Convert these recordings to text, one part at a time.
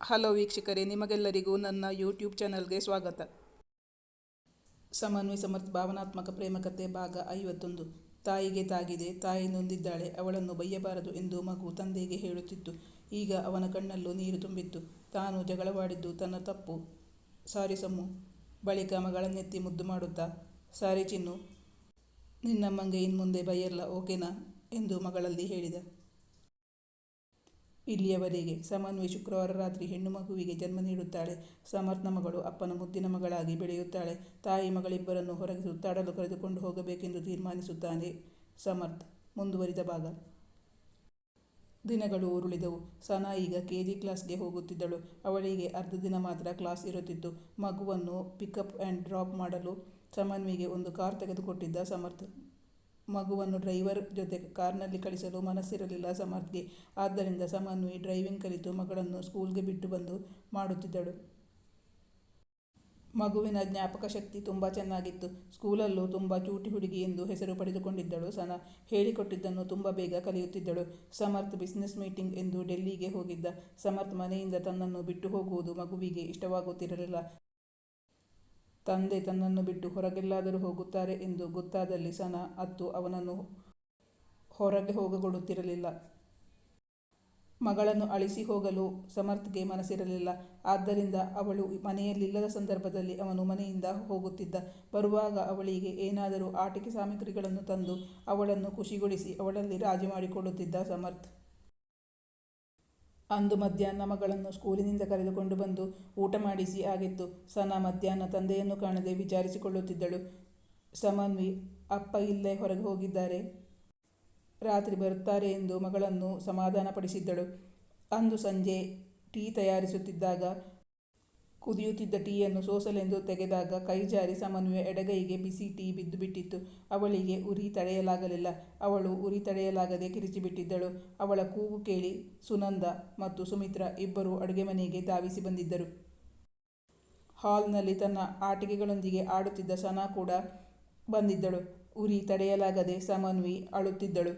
Hello ವೀಕ್ಷಕರೇ, ನಿಮಗೆಲ್ಲರಿಗೂ ನನ್ನ ಯೂಟ್ಯೂಬ್ ಚಾನಲ್ಗೆ ಸ್ವಾಗತ. ಸಮನ್ವಯ ಸಮರ್ಥ, ಭಾವನಾತ್ಮಕ ಪ್ರೇಮಕತೆ ಭಾಗ ಐವತ್ತೊಂದು. ತಾಯಿಗೆ ತಾಗಿದೆ, ತಾಯಿ ನೊಂದಿದ್ದಾಳೆ, ಅವಳನ್ನು ಬೈಯಬಾರದು ಎಂದು ಮಗು ತಂದೆಗೆ ಹೇಳುತ್ತಿತ್ತು. ಈಗ ಅವನ ಕಣ್ಣಲ್ಲೂ ನೀರು ತುಂಬಿತ್ತು. ತಾನು ಜಗಳವಾಡಿದ್ದು ತನ್ನ ತಪ್ಪು. ಸಾರಿ ಸಮ್ಮು, ಬಳಿಕ ಮಗಳನ್ನೆತ್ತಿ ಮುದ್ದು ಮಾಡುತ್ತಾ? ಸಾರಿ ಚಿನ್ನು, ನಿನ್ನಮ್ಮಂಗೆ ಇನ್ಮುಂದೆ ಬೈಯಲ್ಲ, ಓಕೆನಾ? ಎಂದು ಮಗಳಲ್ಲಿ ಹೇಳಿದ. ಇಲ್ಲಿಯವರೆಗೆ ಸಮನ್ವಯ ಶುಕ್ರವಾರ ರಾತ್ರಿ ಹೆಣ್ಣು ಮಗುವಿಗೆ ಜನ್ಮ ನೀಡುತ್ತಾಳೆ. ಸಮರ್ಥನ ಮಗಳು ಅಪ್ಪನ ಮುದ್ದಿನ ಮಗಳಾಗಿ ಬೆಳೆಯುತ್ತಾಳೆ. ತಾಯಿ ಮಗಳಿಬ್ಬರನ್ನು ಹೊರಗೆ ಸುತ್ತಾಡಲು ಕರೆದುಕೊಂಡು ಹೋಗಬೇಕೆಂದು ತೀರ್ಮಾನಿಸುತ್ತಾನೆ ಸಮರ್ಥ್. ಮುಂದುವರಿದ ಭಾಗ. ದಿನಗಳು ಉರುಳಿದವು. ಸನಾ ಈಗ ಕೆ ಜಿ ಕ್ಲಾಸ್ಗೆ ಹೋಗುತ್ತಿದ್ದಳು. ಅವಳಿಗೆ ಅರ್ಧ ದಿನ ಮಾತ್ರ ಕ್ಲಾಸ್ ಇರುತ್ತಿತ್ತು. ಮಗುವನ್ನು ಪಿಕಪ್ ಆ್ಯಂಡ್ ಡ್ರಾಪ್ ಮಾಡಲು ಸಮನ್ವಿಗೆ ಒಂದು ಕಾರ್ ತೆಗೆದುಕೊಟ್ಟಿದ್ದ ಸಮರ್ಥ್. ಮಗುವನ್ನು ಡ್ರೈವರ್ ಜೊತೆ ಕಾರ್ನಲ್ಲಿ ಕಳಿಸಲು ಮನಸ್ಸಿರಲಿಲ್ಲ ಸಮರ್ಥ್ಗೆ. ಆದ್ದರಿಂದ ಸಮನ್ವಿ ಡ್ರೈವಿಂಗ್ ಕಲಿತು ಮಗಳನ್ನು ಸ್ಕೂಲ್ಗೆ ಬಿಟ್ಟು ಬಂದು ಮಾಡುತ್ತಿದ್ದಳು. ಮಗುವಿನ ಜ್ಞಾಪಕ ಶಕ್ತಿ ತುಂಬ ಚೆನ್ನಾಗಿತ್ತು. ಸ್ಕೂಲಲ್ಲೂ ತುಂಬ ಚೂಟಿ ಹುಡುಗಿ ಎಂದು ಹೆಸರು ಪಡೆದುಕೊಂಡಿದ್ದಳು ಸನ. ಹೇಳಿಕೊಟ್ಟಿದ್ದನ್ನು ತುಂಬ ಬೇಗ ಕಲಿಯುತ್ತಿದ್ದಳು. ಸಮರ್ಥ್ ಬಿಸ್ನೆಸ್ ಮೀಟಿಂಗ್ ಎಂದು ಡೆಲ್ಲಿಗೆ ಹೋಗಿದ್ದ. ಸಮರ್ಥ್ ಮನೆಯಿಂದ ತನ್ನನ್ನು ಬಿಟ್ಟು ಹೋಗುವುದು ಮಗುವಿಗೆ ಇಷ್ಟವಾಗುತ್ತಿರಲಿಲ್ಲ. ತಂದೆ ತನ್ನನ್ನು ಬಿಟ್ಟು ಹೊರಗೆಲ್ಲಾದರೂ ಹೋಗುತ್ತಾರೆ ಎಂದು ಗೊತ್ತಾದಲ್ಲಿ ಸನ ಅತ್ತು ಅವನನ್ನು ಹೊರಗೆ ಹೋಗಗೊಡುತ್ತಿರಲಿಲ್ಲ. ಮಗಳನ್ನು ಅಳಿಸಿ ಹೋಗಲು ಸಮರ್ಥ್ಗೆ ಮನಸ್ಸಿರಲಿಲ್ಲ. ಆದ್ದರಿಂದ ಅವಳು ಮನೆಯಲ್ಲಿಲ್ಲದ ಸಂದರ್ಭದಲ್ಲಿ ಅವನು ಮನೆಯಿಂದ ಹೋಗುತ್ತಿದ್ದ. ಬರುವಾಗ ಅವಳಿಗೆ ಏನಾದರೂ ಆಟಿಕೆ ಸಾಮಗ್ರಿಗಳನ್ನು ತಂದು ಅವಳನ್ನು ಖುಷಿಗೊಳಿಸಿ ಅವಳಲ್ಲಿ ರಾಜಿ ಮಾಡಿಕೊಳ್ಳುತ್ತಿದ್ದ ಸಮರ್ಥ್. ಅಂದು ಮಧ್ಯಾಹ್ನ ಮಗಳನ್ನು ಸ್ಕೂಲಿನಿಂದ ಕರೆದುಕೊಂಡು ಬಂದು ಊಟ ಮಾಡಿಸಿ ಆಗಿತ್ತು. ಸನಾ ಮಧ್ಯಾಹ್ನ ತಂದೆಯನ್ನು ಕಾಣದೆ ವಿಚಾರಿಸಿಕೊಳ್ಳುತ್ತಿದ್ದಳು. ಸಮನ್ವಿ, ಅಪ್ಪ ಇಲ್ಲೇ ಹೊರಗೆ ಹೋಗಿದ್ದಾರೆ. ರಾತ್ರಿ ಬರುತ್ತಾರೆ ಎಂದು ಮಗಳನ್ನು ಸಮಾಧಾನಪಡಿಸಿದ್ದಳು. ಅಂದು ಸಂಜೆ ಟೀ ತಯಾರಿಸುತ್ತಿದ್ದಾಗ ಕುದಿಯುತ್ತಿದ್ದ ಟೀಯನ್ನು ಸೋಸಲೆಂದು ತೆಗೆದಾಗ ಕೈ ಜಾರಿ ಸಮನ್ವಯ ಎಡಗೈಗೆ ಬಿಸಿ ಟೀ ಬಿದ್ದು ಬಿಟ್ಟಿತ್ತು. ಅವಳಿಗೆ ಉರಿ ತಡೆಯಲಾಗಲಿಲ್ಲ. ಅವಳು ಉರಿ ತಡೆಯಲಾಗದೆ ಕಿರಿಚಿಬಿಟ್ಟಿದ್ದಳು ಅವಳ ಕೂಗು ಕೇಳಿ ಸುನಂದ ಮತ್ತು ಸುಮಿತ್ರ ಇಬ್ಬರು ಅಡುಗೆ ಮನೆಗೆ ಧಾವಿಸಿ ಬಂದಿದ್ದರು. ಹಾಲ್ನಲ್ಲಿ ತನ್ನ ಆಟಿಕೆಗಳೊಂದಿಗೆ ಆಡುತ್ತಿದ್ದ ಸನಾ ಕೂಡ ಬಂದಿದ್ದಳು. ಉರಿ ತಡೆಯಲಾಗದೆ ಸಮನ್ವಿ ಅಳುತ್ತಿದ್ದಳು.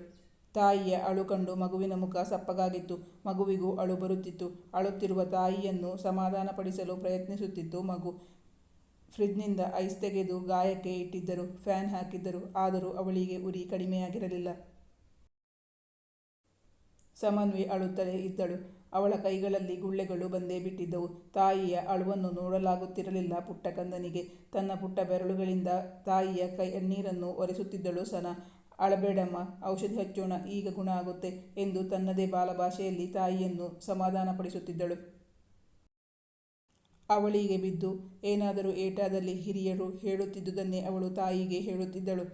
ತಾಯಿಯ ಅಳು ಕಂಡು ಮಗುವಿನ ಮುಖ ಸಪ್ಪಗಾಗಿತ್ತು. ಮಗುವಿಗೂ ಅಳು ಬರುತ್ತಿತ್ತು. ಅಳುತ್ತಿರುವ ತಾಯಿಯನ್ನು ಸಮಾಧಾನಪಡಿಸಲು ಪ್ರಯತ್ನಿಸುತ್ತಿತ್ತು ಮಗು. ಫ್ರಿಡ್ಜ್ನಿಂದ ಐಸ್ ತೆಗೆದು ಗಾಯಕ್ಕೆ ಇಟ್ಟಿದ್ದರು. ಫ್ಯಾನ್ ಹಾಕಿದ್ದರು. ಆದರೂ ಅವಳಿಗೆ ಉರಿ ಕಡಿಮೆಯಾಗಿರಲಿಲ್ಲ. ಸಮನ್ವಿ ಅಳುತ್ತಲೇ ಇದ್ದಳು. ಅವಳ ಕೈಗಳಲ್ಲಿ ಗುಳ್ಳೆಗಳು ಬಂದೇ ಬಿಟ್ಟಿದ್ದವು. ತಾಯಿಯ ಅಳುವನ್ನು ನೋಡಲಾಗುತ್ತಿರಲಿಲ್ಲ ಪುಟ್ಟ ಕಂದನಿಗೆ. ತನ್ನ ಪುಟ್ಟ ಬೆರಳುಗಳಿಂದ ತಾಯಿಯ ಕೈ ನೀರನ್ನು ಒರೆಸುತ್ತಿದ್ದಳು ಸನ. ಅಳಬೇಡಮ್ಮ, ಔಷಧಿ ಹಚ್ಚೋಣ, ಈಗ ಗುಣ ಆಗುತ್ತೆ ಎಂದು ತನ್ನದೇ ಬಾಲಭಾಷೆಯಲ್ಲಿ ತಾಯಿಯನ್ನು ಸಮಾಧಾನಪಡಿಸುತ್ತಿದ್ದಳು. ಅವಳಿಗೆ ಬಿದ್ದು, ಏನಾದರೂ ಏಟಾದಲ್ಲಿ ಹಿರಿಯರು ಹೇಳುತ್ತಿದ್ದುದನ್ನೇ ಅವಳು ತಾಯಿಗೆ ಹೇಳುತ್ತಿದ್ದಳು.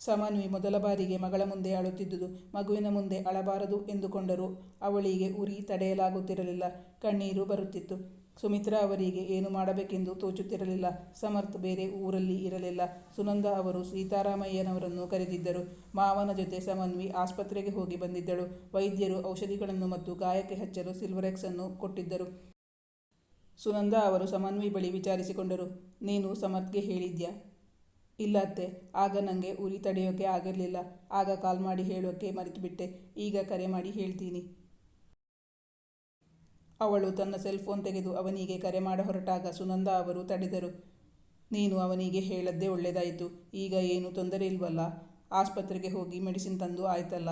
ಸಮನ್ವಿ ಮೊದಲ ಬಾರಿಗೆ ಮಗಳ ಮುಂದೆ ಅಳುತ್ತಿದ್ದುದು ಮಗುವಿನ ಮುಂದೆ ಅಳಬಾರದು ಎಂದುಕೊಂಡರೂ ಅವಳಿಗೆ ಉರಿ ತಡೆಯಲಾಗುತ್ತಿರಲಿಲ್ಲ. ಕಣ್ಣೀರು ಬರುತ್ತಿತ್ತು. ಸುಮಿತ್ರಾ ಅವರಿಗೆ ಏನು ಮಾಡಬೇಕೆಂದು ತೋಚುತ್ತಿರಲಿಲ್ಲ. ಸಮರ್ಥ್ ಬೇರೆ ಊರಲ್ಲಿ ಇರಲಿಲ್ಲ. ಸುನಂದ ಅವರು ಸೀತಾರಾಮಯ್ಯನವರನ್ನು ಕರೆದಿದ್ದರು. ಮಾವನ ಜೊತೆ ಸಮನ್ವಿ ಆಸ್ಪತ್ರೆಗೆ ಹೋಗಿ ಬಂದಿದ್ದಳು. ವೈದ್ಯರು ಔಷಧಿಗಳನ್ನು ಮತ್ತು ಗಾಯಕ್ಕೆ ಹಚ್ಚಲು ಸಿಲ್ವರೆಕ್ಸ್ ಅನ್ನು ಕೊಟ್ಟಿದ್ದರು. ಸುನಂದ ಅವರು ಸಮನ್ವಿ ಬಳಿ ವಿಚಾರಿಸಿಕೊಂಡರು. ನೀನು ಸಮರ್ಥ್ಗೆ ಹೇಳಿದ್ಯಾ? ಇಲ್ಲ ಅತ್ತೆ. ಆಗ ನನಗೆ ಉರಿ ತಡೆಯೋಕೆ ಆಗಿರಲಿಲ್ಲ. ಆಗ ಕಾಲ್ ಮಾಡಿ ಹೇಳೋಕ್ಕೆ ಮರೆತುಬಿಟ್ಟೆ ಈಗ ಕರೆ ಮಾಡಿ ಹೇಳ್ತೀನಿ. ಅವಳು ತನ್ನ ಸೆಲ್ಫೋನ್ ತೆಗೆದು ಅವನಿಗೆ ಕರೆ ಮಾಡ ಹೊರಟಾಗ ಸುನಂದ ಅವರು ತಡೆದರು. ನೀನು ಅವನಿಗೆ ಹೇಳದ್ದೇ ಒಳ್ಳೆಯದಾಯಿತು ಈಗ ಏನು ತೊಂದರೆ ಇಲ್ವಲ್ಲ? ಆಸ್ಪತ್ರೆಗೆ ಹೋಗಿ ಮೆಡಿಸಿನ್ ತಂದು ಆಯ್ತಲ್ಲ?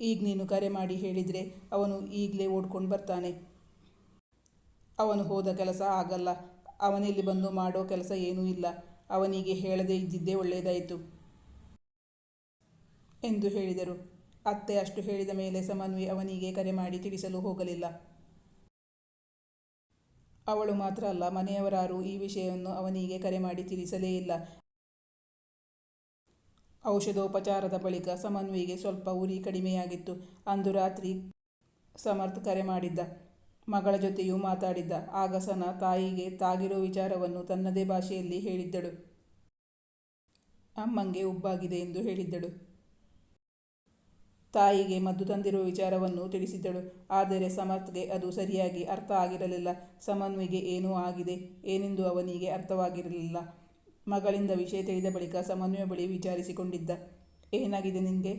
ಈಗ ನೀನು ಕರೆ ಮಾಡಿ ಹೇಳಿದರೆ ಅವನು ಈಗಲೇ ಓಡ್ಕೊಂಡು ಬರ್ತಾನೆ. ಅವನು ಹೋದ ಕೆಲಸ ಆಗಲ್ಲ. ಅವನಿಲ್ಲಿ ಬಂದು ಮಾಡೋ ಕೆಲಸ ಏನೂ ಇಲ್ಲ. ಅವನಿಗೆ ಹೇಳದೇ ಇದ್ದಿದ್ದೇ ಒಳ್ಳೆಯದಾಯಿತು ಎಂದು ಹೇಳಿದರು. ಅತ್ತೆ ಅಷ್ಟು ಹೇಳಿದ ಮೇಲೆ ಸಮನ್ವಿ ಅವನಿಗೆ ಕರೆ ಮಾಡಿ ತಿಳಿಸಲು ಹೋಗಲಿಲ್ಲ. ಅವಳು ಮಾತ್ರ ಅಲ್ಲ, ಮನೆಯವರಾರು ಈ ವಿಷಯವನ್ನು ಅವನಿಗೆ ಕರೆ ಮಾಡಿ ತಿಳಿಸಲೇ ಇಲ್ಲ. ಔಷಧೋಪಚಾರದ ಬಳಿಕ ಸಮನ್ವಿಗೆ ಸ್ವಲ್ಪ ಉರಿ ಕಡಿಮೆಯಾಗಿತ್ತು. ಅಂದು ರಾತ್ರಿ ಸಮರ್ಥ್ ಕರೆ ಮಾಡಿದ್ದ. ಮಗಳ ಜೊತೆಯೂ ಮಾತಾಡಿದ್ದ. ಆಗ ಸನ ತಾಯಿಗೆ ತಾಗಿರೋ ವಿಚಾರವನ್ನು ತನ್ನದೇ ಭಾಷೆಯಲ್ಲಿ ಹೇಳಿದ್ದಳು. ಅಮ್ಮಂಗೆ ಉಬ್ಬಾಗಿದೆ ಎಂದು ಹೇಳಿದ್ದಳು. ತಾಯಿಗೆ ಮದ್ದು ತಂದಿರುವ ವಿಚಾರವನ್ನು ತಿಳಿಸಿದ್ದಳು. ಆದರೆ ಸಮರ್ಥ್ಗೆ ಅದು ಸರಿಯಾಗಿ ಅರ್ಥ ಆಗಿರಲಿಲ್ಲ. ಸಮನ್ವಿಗೆ ಏನೂ ಆಗಿದೆ, ಏನೆಂದು ಅವನಿಗೆ ಅರ್ಥವಾಗಿರಲಿಲ್ಲ. ಮಗಳಿಂದ ವಿಷಯ ತಿಳಿದ ಬಳಿಕ ಸಮನ್ವಯ ಬಳಿ ವಿಚಾರಿಸಿಕೊಂಡಿದ್ದ, ಏನಾಗಿದೆ ನಿನಗೆ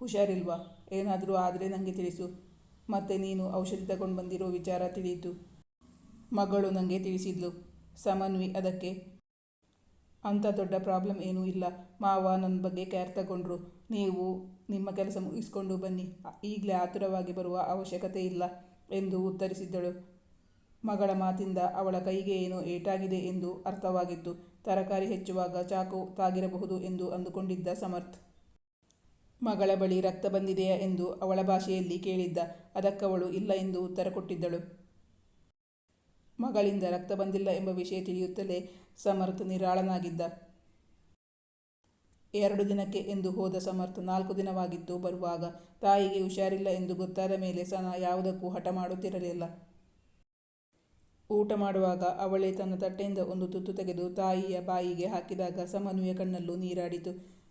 ಹುಷಾರಿಲ್ವಾ? ಏನಾದರೂ ಆದರೆ ನನಗೆ ತಿಳಿಸು. ಮತ್ತೆ ನೀನು ಔಷಧಿ ತಗೊಂಡು ಬಂದಿರೋ ವಿಚಾರ ತಿಳಿಯಿತು. ಮಗಳು ನನಗೆ ತಿಳಿಸಿದ್ಲು. ಸಮನ್ವಿ ಅದಕ್ಕೆ ಅಂಥ ದೊಡ್ಡ ಪ್ರಾಬ್ಲಮ್ ಏನೂ ಇಲ್ಲ. ಮಾವ ನನ್ನ ಬಗ್ಗೆ ಕೇರ್ ತಗೊಂಡ್ರು. ನೀವು ನಿಮ್ಮ ಕೆಲಸ ಮುಗಿಸ್ಕೊಂಡು ಬನ್ನಿ. ಈಗಲೇ ಆತುರವಾಗಿ ಬರುವ ಅವಶ್ಯಕತೆ ಇಲ್ಲ ಎಂದು ಉತ್ತರಿಸಿದ್ದಳು. ಮಗಳ ಮಾತಿಂದ ಅವಳ ಕೈಗೆ ಏನೋ ಏಟಾಗಿದೆ ಎಂದು ಅರ್ಥವಾಗಿತ್ತು. ತರಕಾರಿ ಹೆಚ್ಚುವಾಗ ಚಾಕು ತಾಗಿರಬಹುದು ಎಂದು ಅಂದುಕೊಂಡಿದ್ದ ಸಮರ್ಥ್. ಮಗಳ ಬಳಿ ರಕ್ತ ಬಂದಿದೆಯಾ ಎಂದು ಅವಳ ಭಾಷೆಯಲ್ಲಿ ಕೇಳಿದ್ದ. ಅದಕ್ಕವಳು ಇಲ್ಲ ಎಂದು ಉತ್ತರ ಕೊಟ್ಟಿದ್ದಳು. ಮಗಳಿಂದ ರಕ್ತ ಬಂದಿಲ್ಲ ಎಂಬ ವಿಷಯ ತಿಳಿಯುತ್ತಲೇ ಸಮರ್ಥ್ ನಿರಾಳನಾಗಿದ್ದ. ಎರಡು ದಿನಕ್ಕೆ ಎಂದು ಹೋದ ಸಮರ್ಥ ನಾಲ್ಕು ದಿನವಾಗಿತ್ತು ಬರುವಾಗ ತಾಯಿಗೆ ಹುಷಾರಿಲ್ಲ ಎಂದು ಗೊತ್ತಾದ ಮೇಲೆ ಸನ ಯಾವುದಕ್ಕೂ ಹಠ ಮಾಡುತ್ತಿರಲಿಲ್ಲ. ಊಟ ಮಾಡುವಾಗ ಅವಳೇ ತನ್ನ ತಟ್ಟೆಯಿಂದ ಒಂದು ತುತ್ತು ತೆಗೆದು ತಾಯಿಯ ಬಾಯಿಗೆ ಹಾಕಿದಾಗ ಸಮನ್ವಿಯ ಕಣ್ಣಲ್ಲೂ ನೀರಾಡಿತು.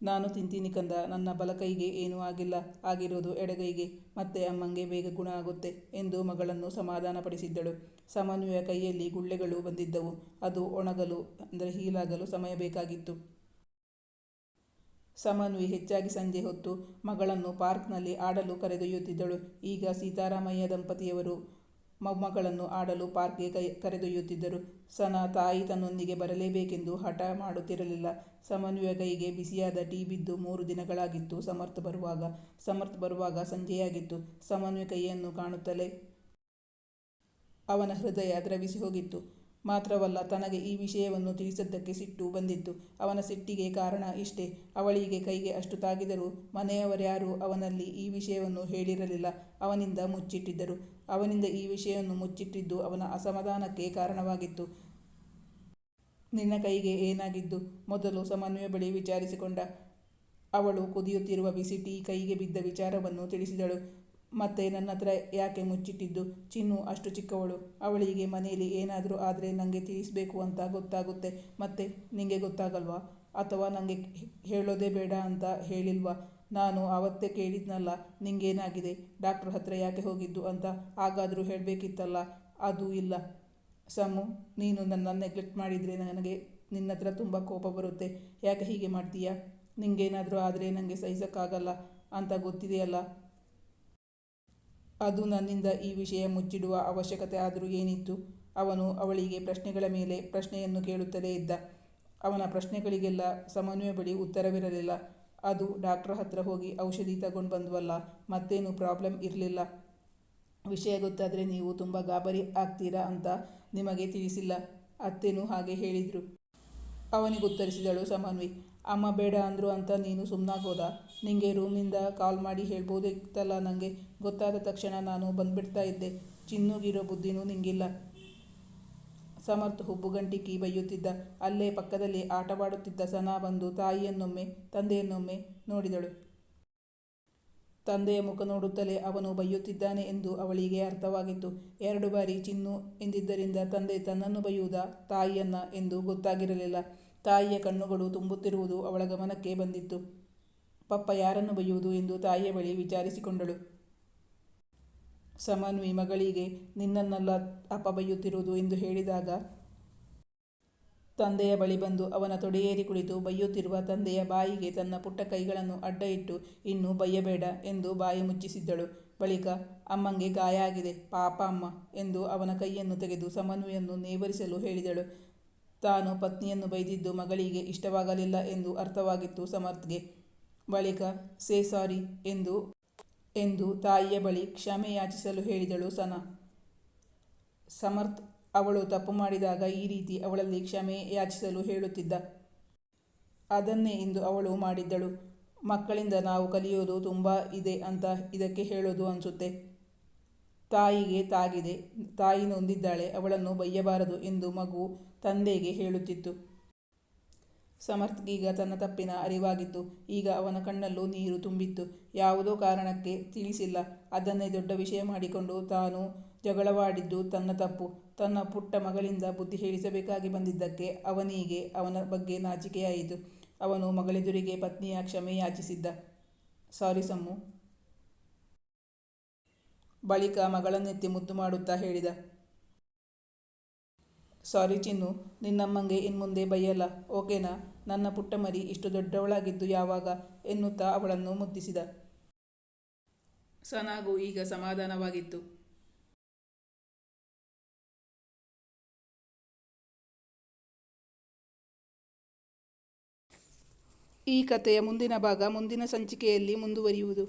ನಾನು ತಿಂತೀನಿ ಕಂದ, ನನ್ನ ಬಲಕೈಗೆ ಏನೂ ಆಗಿಲ್ಲ, ಆಗಿರೋದು ಎಡಗೈಗೆ, ಮತ್ತೆ ಅಮ್ಮಂಗೆ ಬೇಗ ಗುಣ ಆಗುತ್ತೆ ಎಂದು ಮಗಳನ್ನು ಸಮಾಧಾನಪಡಿಸಿದ್ದಳು. ಸಮನ್ವಯ ಕೈಯಲ್ಲಿ ಗುಳ್ಳೆಗಳು ಬಂದಿದ್ದವು, ಅದು ಒಣಗಲು, ಅಂದರೆ ಹೀಲಾಗಲು ಸಮಯ ಬೇಕಾಗಿತ್ತು. ಸಮನ್ವಿ ಹೆಚ್ಚಾಗಿ ಸಂಜೆ ಹೊತ್ತು ಮಗಳನ್ನು ಪಾರ್ಕ್ನಲ್ಲಿ ಆಡಲು ಕರೆದೊಯ್ಯುತ್ತಿದ್ದಳು. ಈಗ ಸೀತಾರಾಮಯ್ಯ ದಂಪತಿಯವರು ಮೊಮ್ಮಗಳನ್ನು ಆಡಲು ಪಾರ್ಕ್ಗೆ ಕೈ, ಕರೆದೊಯ್ಯುತ್ತಿದ್ದರು. ಸನ ತಾಯಿ ತನ್ನೊಂದಿಗೆ ಬರಲೇಬೇಕೆಂದು ಹಠ ಮಾಡುತ್ತಿರಲಿಲ್ಲ. ಸಮನ್ವಯ ಕೈಗೆ ಬಿಸಿಯಾದ ಟೀ ಬಿದ್ದು ಮೂರು ದಿನಗಳಾಗಿತ್ತು ಸಮರ್ಥ ಬರುವಾಗ. ಸಮರ್ಥ ಬರುವಾಗ ಸಂಜೆಯಾಗಿತ್ತು. ಸಮನ್ವಯ ಕೈಯನ್ನು ಕಾಣುತ್ತಲೇ ಅವನ ಹೃದಯ ದ್ರವಿಸಿ ಹೋಗಿತ್ತು. ಮಾತ್ರವಲ್ಲ ತನಗೆ ಈ ವಿಷಯವನ್ನು ತಿಳಿಸದ್ದಕ್ಕೆ ಸಿಟ್ಟು ಬಂದಿತ್ತು. ಅವನ ಸಿಟ್ಟಿಗೆ ಕಾರಣ ಇಷ್ಟೇ. ಅವಳಿಗೆ ಕೈಗೆ ಅಷ್ಟು ತಾಗಿದರೂ ಮನೆಯವರ್ಯಾರೂ ಅವನಲ್ಲಿ ಈ ವಿಷಯವನ್ನು ಹೇಳಿರಲಿಲ್ಲ. ಅವನಿಂದ ಮುಚ್ಚಿಟ್ಟಿದ್ದರು. ಅವನಿಂದ ಈ ವಿಷಯವನ್ನು ಮುಚ್ಚಿಟ್ಟಿದ್ದು ಅವನ ಅಸಮಾಧಾನಕ್ಕೆ ಕಾರಣವಾಗಿತ್ತು. ನಿನ್ನ ಕೈಗೆ ಏನಾಗಿದ್ದು? ಮೊದಲು ಸಮನ್ವಯ ಬಳಿ ವಿಚಾರಿಸಿಕೊಂಡ ಅವಳು ಕುದಿಯುತ್ತಿರುವ ಬಿಸಿ ಟೀ ಕೈಗೆ ಬಿದ್ದ ವಿಚಾರವನ್ನು ತಿಳಿಸಿದಳು. ಮತ್ತೆ ನನ್ನ ಹತ್ರ ಯಾಕೆ ಮುಚ್ಚಿಟ್ಟಿದ್ದು? ಚಿನ್ನು, ಅಷ್ಟು ಚಿಕ್ಕವಳು. ಅವಳಿಗೆ ಮನೆಯಲ್ಲಿ ಏನಾದರೂ ಆದರೆ ನನಗೆ ತಿಳಿಸಬೇಕು ಅಂತ ಗೊತ್ತಾಗುತ್ತೆ. ಮತ್ತೆ ನಿಂಗೆ ಗೊತ್ತಾಗಲ್ವಾ? ಅಥವಾ ನನಗೆ ಹೇಳೋದೇ ಬೇಡ ಅಂತ ಹೇಳಿಲ್ವಾ? ನಾನು ಆವತ್ತೇ ಕೇಳಿದ್ನಲ್ಲ, ನಿಂಗೇನಾಗಿದೆ? ಡಾಕ್ಟ್ರ್ ಹತ್ರ ಯಾಕೆ ಹೋಗಿದ್ದು ಅಂತ ಹಾಗಾದರೂ ಹೇಳಬೇಕಿತ್ತಲ್ಲ. ಅದು ಇಲ್ಲ. ಸಮು, ನೀನು ನನ್ನ ನೆಗ್ಲೆಕ್ಟ್ ಮಾಡಿದರೆ ನನಗೆ ನಿನ್ನ ಹತ್ರ ತುಂಬ ಕೋಪ ಬರುತ್ತೆ. ಯಾಕೆ ಹೀಗೆ ಮಾಡ್ತೀಯಾ? ನಿಂಗೇನಾದರೂ ಆದರೆ ನನಗೆ ಸಹಿಸೋಕ್ಕಾಗಲ್ಲ ಅಂತ ಗೊತ್ತಿದೆಯಲ್ಲ. ಅದು ನನ್ನಿಂದ ಈ ವಿಷಯ ಮುಚ್ಚಿಡುವ ಅವಶ್ಯಕತೆ ಆದರೂ ಏನಿತ್ತು? ಅವನು ಅವಳಿಗೆ ಪ್ರಶ್ನೆಗಳ ಮೇಲೆ ಪ್ರಶ್ನೆಯನ್ನು ಕೇಳುತ್ತಲೇ ಇದ್ದ. ಅವನ ಪ್ರಶ್ನೆಗಳಿಗೆಲ್ಲ ಸಮನ್ವಯ ಬಳಿ ಉತ್ತರವಿರಲಿಲ್ಲ. ಅದು ಡಾಕ್ಟರ್ ಹತ್ರ ಹೋಗಿ ಔಷಧಿ ತಗೊಂಡು ಬಂದ್ವಲ್ಲ ಮತ್ತೇನು ಪ್ರಾಬ್ಲಮ್ ಇರಲಿಲ್ಲ. ವಿಷಯ ಗೊತ್ತಾದರೆ ನೀವು ತುಂಬ ಗಾಬರಿ ಆಗ್ತೀರಾ ಅಂತ ನಿಮಗೆ ತಿಳಿಸಿಲ್ಲ. ಅತ್ತೇನು ಹಾಗೆ ಹೇಳಿದರು. ಅವನಿಗುತ್ತರಿಸಿದಳು ಸಮನ್ವಿ ಅಮ್ಮ ಬೇಡ ಅಂದರು ಅಂತ ನೀನು ಸುಮ್ಮನಾಗೋದ ನಿಂಗೆ ರೂಮಿಂದ ಕಾಲ್ ಮಾಡಿ ಹೇಳ್ಬೋದಿತ್ತಲ್ಲ ನನಗೆ ಗೊತ್ತಾದ ತಕ್ಷಣ ನಾನು ಬಂದ್ಬಿಡ್ತಾ ಇದ್ದೆ. ಚಿನ್ನುಗಿರೋ ಬುದ್ಧಿನೂ ನಿಂಗಿಲ್ಲ. ಸಮರ್ಥ ಕೀ ಬೈಯುತ್ತಿದ್ದ. ಅಲ್ಲೇ ಪಕ್ಕದಲ್ಲಿ ಆಟವಾಡುತ್ತಿದ್ದ ಸನಾ ಬಂದು ತಾಯಿಯನ್ನೊಮ್ಮೆ, ತಂದೆಯನ್ನೊಮ್ಮೆ ನೋಡಿದಳು. ತಂದೆಯ ಮುಖ ನೋಡುತ್ತಲೇ ಅವನು ಬೈಯುತ್ತಿದ್ದಾನೆ ಎಂದು ಅವಳಿಗೆ ಅರ್ಥವಾಗಿತ್ತು. ಎರಡು ಬಾರಿ ಚಿನ್ನು ಎಂದಿದ್ದರಿಂದ ತಂದೆ ತನ್ನನ್ನು ಬೈಯುವುದ ತಾಯಿಯನ್ನ ಎಂದು ಗೊತ್ತಾಗಿರಲಿಲ್ಲ. ತಾಯಿಯ ಕಣ್ಣುಗಳು ತುಂಬುತ್ತಿರುವುದು ಅವಳ ಗಮನಕ್ಕೆ ಬಂದಿತ್ತು. ಪಪ್ಪ ಯಾರನ್ನು ಬೈಯುವುದು ಎಂದು ತಾಯಿಯ ಬಳಿ ವಿಚಾರಿಸಿಕೊಂಡಳು. ಸಮನ್ವಿ ಮಗಳಿಗೆ ನಿನ್ನನ್ನೆಲ್ಲ ಅಪ್ಪ ಬೈಯುತ್ತಿರುವುದು ಎಂದು ಹೇಳಿದಾಗ ತಂದೆಯ ಬಳಿ ಬಂದು ಅವನ ತೊಡೆಯೇರಿ ಕುಳಿತು ಬೈಯುತ್ತಿರುವ ತಂದೆಯ ಬಾಯಿಗೆ ತನ್ನ ಪುಟ್ಟ ಕೈಗಳನ್ನು ಅಡ್ಡ ಇಟ್ಟು ಇನ್ನೂ ಬಯ್ಯಬೇಡ ಎಂದು ಬಾಯಿ ಮುಚ್ಚಿಸಿದ್ದಳು. ಬಳಿಕ, ಅಮ್ಮಂಗೆ ಗಾಯ ಆಗಿದೆ, ಪಾಪ ಅಮ್ಮ ಎಂದು ಅವನ ಕೈಯನ್ನು ತೆಗೆದು ಸಮನ್ವಯನ್ನು ನೇವರಿಸಲು ಹೇಳಿದಳು. ತಾನು ಪತ್ನಿಯನ್ನು ಬೈದಿದ್ದು ಮಗಳಿಗೆ ಇಷ್ಟವಾಗಲಿಲ್ಲ ಎಂದು ಅರ್ಥವಾಗಿತ್ತು ಸಮರ್ಥ್ಗೆ. ಬಳಿಕ, ಸೇ ಸಾರಿ ಎಂದು ಎಂದು ತಾಯಿಯ ಬಳಿ ಕ್ಷಮೆ ಯಾಚಿಸಲು ಹೇಳಿದಳು ಸನಾ. ಸಮರ್ಥ್ ಅವಳು ತಪ್ಪು ಮಾಡಿದಾಗ ಈ ರೀತಿ ಅವಳಲ್ಲಿ ಕ್ಷಮೆ ಯಾಚಿಸಲು ಹೇಳುತ್ತಿದ್ದ. ಅದನ್ನೇ ಇಂದು ಅವಳು ಮಾಡಿದ್ದಳು. ಮಕ್ಕಳಿಂದ ನಾವು ಕಲಿಯೋದು ತುಂಬ ಇದೆ ಅಂತ ಇದಕ್ಕೆ ಹೇಳೋದು ಅನಿಸುತ್ತೆ. ತಾಯಿಗೆ ತಾಗಿದೆ. ತಾಯಿ ನೊಂದಿದ್ದಾಳೆ. ಅವಳನ್ನು ಬೈಯಬಾರದು ಎಂದು ಮಗು ತಂದೆಗೆ ಹೇಳುತ್ತಿತ್ತು. ಸಮರ್ಥ್ಗೀಗ ತನ್ನ ತಪ್ಪಿನ ಅರಿವಾಗಿತ್ತು. ಈಗ ಅವನ ಕಣ್ಣಲ್ಲೂ ನೀರು ತುಂಬಿತ್ತು. ಯಾವುದೋ ಕಾರಣಕ್ಕೆ ತಿಳಿಸಿಲ್ಲ. ಅದನ್ನೇ ದೊಡ್ಡ ವಿಷಯ ಮಾಡಿಕೊಂಡು ತಾನು ಜಗಳವಾಡಿದ್ದು ತನ್ನ ತಪ್ಪು, ತನ್ನ ಪುಟ್ಟ ಮಗಳಿಂದ ಬುದ್ಧಿ ಹೇಳಿಸಬೇಕಾಗಿ ಬಂದಿದ್ದಕ್ಕೆ ಅವನಿಗೆ ಅವನ ಬಗ್ಗೆ ನಾಚಿಕೆಯಾಯಿತು. ಅವನು ಮಗಳೆದುರಿಗೆ ಪತ್ನಿಯ ಕ್ಷಮೆ ಯಾಚಿಸಿದ್ದ. ಸಾರಿ ಸಮ್ಮು. ಬಳಿಕ ಮಗಳನ್ನೆತ್ತಿ ಮುದ್ದು ಮಾಡುತ್ತಾ ಹೇಳಿದ. ಸಾರಿ ಚಿನ್ನು, ನಿನ್ನಮ್ಮಂಗೆ ಇನ್ಮುಂದೆ ಬೈಯಲ್ಲ. ಓಕೆನಾ? ನನ್ನ ಪುಟ್ಟ ಮರಿ ಇಷ್ಟು ದೊಡ್ಡವಳಾಗಿದ್ದು ಯಾವಾಗ? ಎನ್ನುತ್ತಾ ಅವಳನ್ನು ಮುದ್ದಿಸಿದ ಸನಾಗೂ ಈಗ ಸಮಾಧಾನವಾಗಿತ್ತು. ಈ ಕಥೆಯ ಮುಂದಿನ ಭಾಗ ಮುಂದಿನ ಸಂಚಿಕೆಯಲ್ಲಿ ಮುಂದುವರಿಯುವುದು.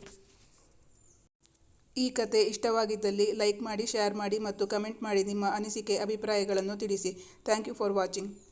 ಈ ಕತೆ ಇಷ್ಟವಾಗಿದ್ದಲ್ಲಿ ಲೈಕ್ ಮಾಡಿ, ಶೇರ್ ಮಾಡಿ ಮತ್ತು ಕಮೆಂಟ್ ಮಾಡಿ ನಿಮ್ಮ ಅನಿಸಿಕೆ, ಅಭಿಪ್ರಾಯಗಳನ್ನು ತಿಳಿಸಿ. Thank you for watching.